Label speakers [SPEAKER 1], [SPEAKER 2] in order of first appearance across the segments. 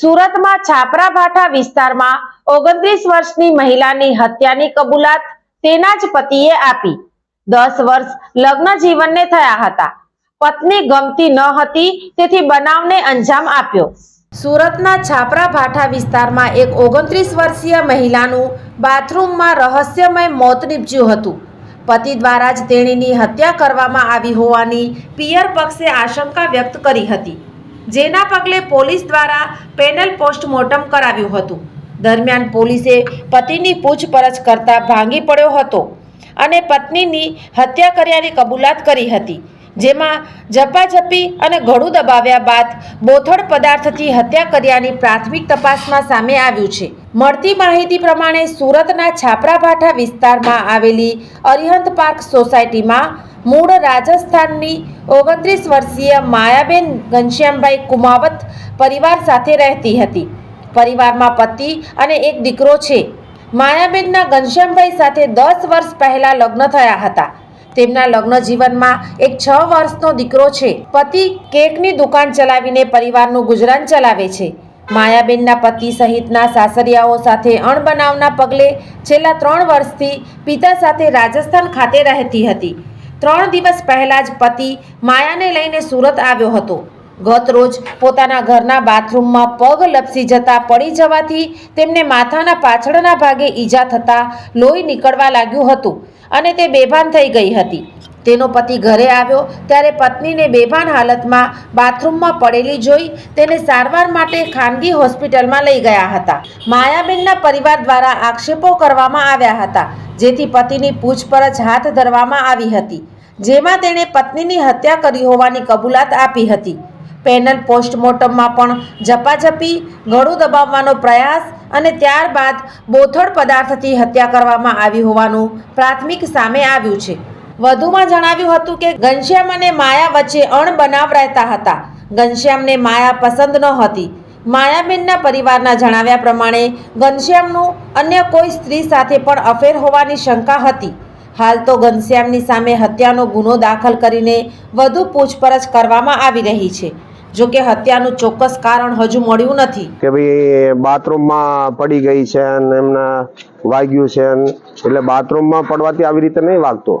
[SPEAKER 1] સુરતમાં છાપરા ભાઠા વિસ્તારમાં ઓગણત્રીસ વર્ષની મહિલાની હત્યાની કબૂલાત તેના જ પતિએ આપી. દસ વર્ષ લગ્ન જીવનને થયા હતા. પત્ની ગમતી ન હતી, તેથી બનાવને અંજામ આપ્યો. સુરતના છાપરા ભાઠા વિસ્તારમાં એક ઓગણત્રીસ વર્ષીય મહિલાનું બાથરૂમમાં રહસ્યમય મોત નીપજ્યું હતું. પતિ દ્વારા જ તેણીની હત્યા કરવામાં આવી હોવાની પિયર પક્ષે આશંકા વ્યક્ત કરી હતી. જેના પગલે પોલીસ દ્વારા પેનલ પોસ્ટમોર્ટમ કરાવ્યું હતું. દરમિયાન પોલીસે પતિની પૂછપરછ કરતા ભાંગી પડ્યો હતો અને પત્નીની હત્યા કર્યાની કબૂલાત કરી હતી, જેમાં ઝપાઝપી અને ઘડું દબાવ્યા બાદ બોથડ પદાર્થથી હત્યા કર્યાની પ્રાથમિક તપાસમાં સામે આવ્યું છે. મળતી માહિતી પ્રમાણે સુરતના છાપરાભાઠા વિસ્તારમાં આવેલી અરિહંત પાર્ક સોસાયટીમાં મૂળ રાજસ્થાનની ઓગણત્રીસ વર્ષીય માયાબેન ઘનશ્યામભાઈ કુમાવત પરિવાર સાથે રહેતી હતી. પરિવારમાં પતિ અને એક દીકરો છે. માયાબેનના ઘનશ્યામભાઈ સાથે દસ વર્ષ પહેલાં લગ્ન થયા હતા. તેમના લગ્ન જીવનમાં એક છ વર્ષનો દીકરો છે. પતિ કેકની દુકાન ચલાવીને પરિવારનું ગુજરાન ચલાવે છે. માયાબેનના પતિ સહિતના સાસરિયાઓ સાથે અણબનાવના પગલે છેલ્લા ત્રણ વર્ષથી પિતા સાથે રાજસ્થાન ખાતે રહેતી હતી. ત્રણ દિવસ પહેલાં જ પતિ માયાને લઈને સુરત આવ્યો હતો. ગત રોજ પોતાના ઘરના બાથરૂમમાં પગ લપસી જતા પડી જવાથી તેમને માથાના પાછળના ભાગે ઈજા થતાં લોહી નીકળવા લાગ્યું હતું અને તે બેભાન થઈ ગઈ હતી. તેનો પતિ ઘરે આવ્યો, ત્યારે પત્નીને બેભાન હાલતમાં બાથરૂમમાં પડેલી જોઈ તેને સારવાર માટે ખાનગી હોસ્પિટલમાં લઈ ગયા હતા. માયાબેનના પરિવાર દ્વારા આક્ષેપો કરવામાં આવ્યા હતા, જેથી પતિની પૂછપરછ હાથ ધરવામાં આવી હતી, જેમાં તેણે પત્નીની હત્યા કરી હોવાની કબૂલાત આપી હતી. પેનલ પોસ્ટમોર્ટમમાં પણ ઝપાઝપી, ગળું દબાવવાનો પ્રયાસ અને ત્યારબાદ બોથડ પદાર્થથી હત્યા કરવામાં આવી હોવાનું પ્રાથમિક સામે આવ્યું છે. વધુમાં જણાવ્યું હતું કે ઘનશ્યામ અને માયા વચ્ચે અણબનાવ રહેતા હતા. ઘનશ્યામને માયા પસંદ ન હતી. માયાબેનના પરિવારના જણાવ્યા પ્રમાણે, ઘનશ્યામનું અન્ય કોઈ સ્ત્રી સાથે પણ અફેર હોવાની શંકા હતી. હાલ તો ઘનશ્યામની સામે હત્યાનો ગુનો દાખલ કરીને વધુ પૂછપરછ કરવામાં આવી રહી છે. જો કે હત્યાનું ચોક્કસ કારણ હજુ મળ્યું નથી.
[SPEAKER 2] કે ભાઈ બાથરૂમમાં પડી ગઈ છે અને એમને વાગ્યું છે એટલે બાથરૂમમાં પડવાથી આવી રીતે નહીં વાગતો.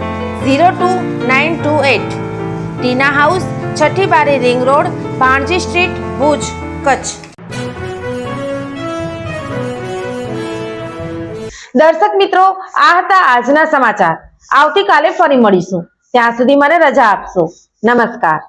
[SPEAKER 1] zero two nine two eight Tina house છઠ્ઠી બારી ring road, Bhanji street, Bhuj, Kutch. દર્શક મિત્રો, આ હતા આજના સમાચાર. આવતીકાલે ફરી મળીશું. ત્યાં સુધી મને રજા આપશો. નમસ્કાર.